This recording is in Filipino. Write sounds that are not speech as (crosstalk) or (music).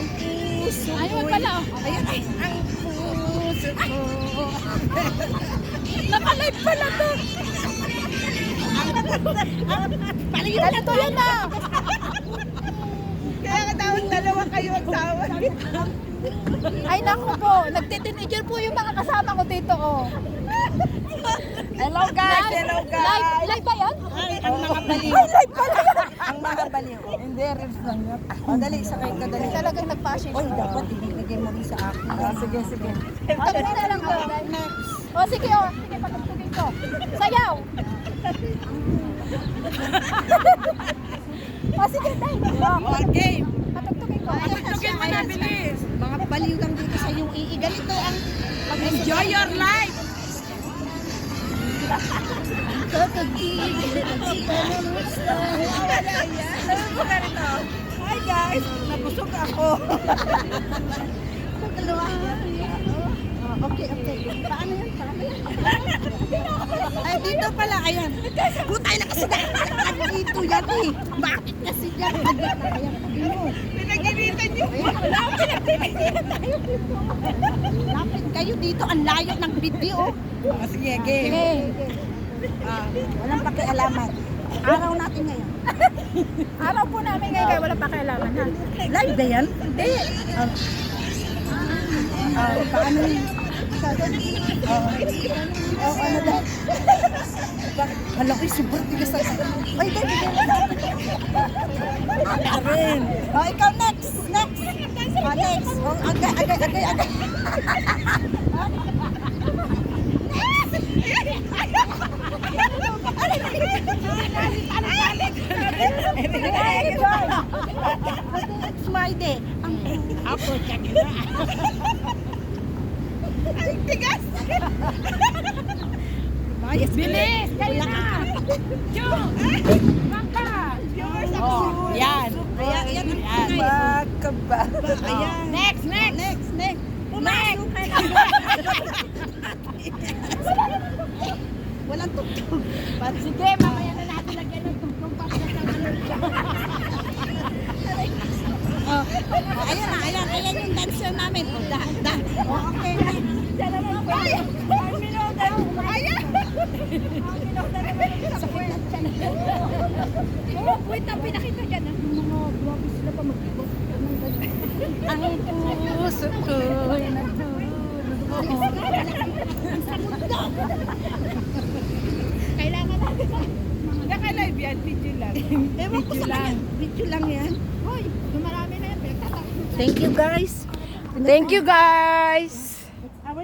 Ang puso Ayun pala. Ayun, ay, ang puso ko. (laughs) Nakalive pala to. Ganito yan na. (laughs) Kaya ka tawag dalawa kayo ang tawag. Ay naku po, nagtiteenager po yung mga kasama ko dito oh. Hello guys, hello guys. Live, live ba yan? Ay, ang mga baliw. Ay, live pala. Mga baliw. Hindi, reels lang yan. O, dali, sakay ka, dali. Talagang nagpa-share. Oy, dapat ibibigay mo rin sa akin. Ah, sige, sige. Oh, dali na lang oh. Oh, sige oh. Sige, patugtugin ko. Sayaw. oh, sige, tay. Oh, game. patugtugin ko. Tugtugin mo na, bilis. Mga baliw lang dito sa ii. Ganito ang enjoy your life. Hi guys, nabusog ako. Oh, okay, okay. Paano yan? Paano yan? Ay, dito pala, ayan. Putay na kasi nakakalakan dito yan eh. Bakit kasi yan? Ayan, sabi mo. Pinaginitan niyo. Lapit kayo dito, ang layo ng video. Oh, sige, game. Okay. Ah, walang pakialaman. Araw natin ngayon. (laughs) Araw po namin ngayon kaya wala pa kailangan ha. Live ba yan? Hindi. Ah, ah, paano yun? Ah, ah, ano ba? (laughs) Bakit? Hala ko, super tigas ang... Ay, dali, dali. Karen. Oh, ikaw next. Next. Oh, next. Oh, agay, agay, agay, agay. It's my day. Ang ako kanina. Ay, tigas. Bilis, bilis. Kayo na! Jung! Bangka! Viewers ako. Oh, yan. Ayan, ayan. Ayan. Magkaba. Ayan. Next, next! Next, next. Next. (laughs) Walang tugtog. Sige, mamaya na natin lagyan ng tugtog para sa Oh, ayan na, ayan, ayan yung dancer namin. Oh, da, da. Oh, okay naman po. Sa ka na. Oo, wait lang, pinakita dyan. ah. Mga vlog sila pa mag-ibot. Ang puso ko'y Kailangan natin. Naka-live yan, video lang. Ewan ko sa kanya. Video lang yan. Hoy, dumarami na yan. Thank you guys. Thank you guys.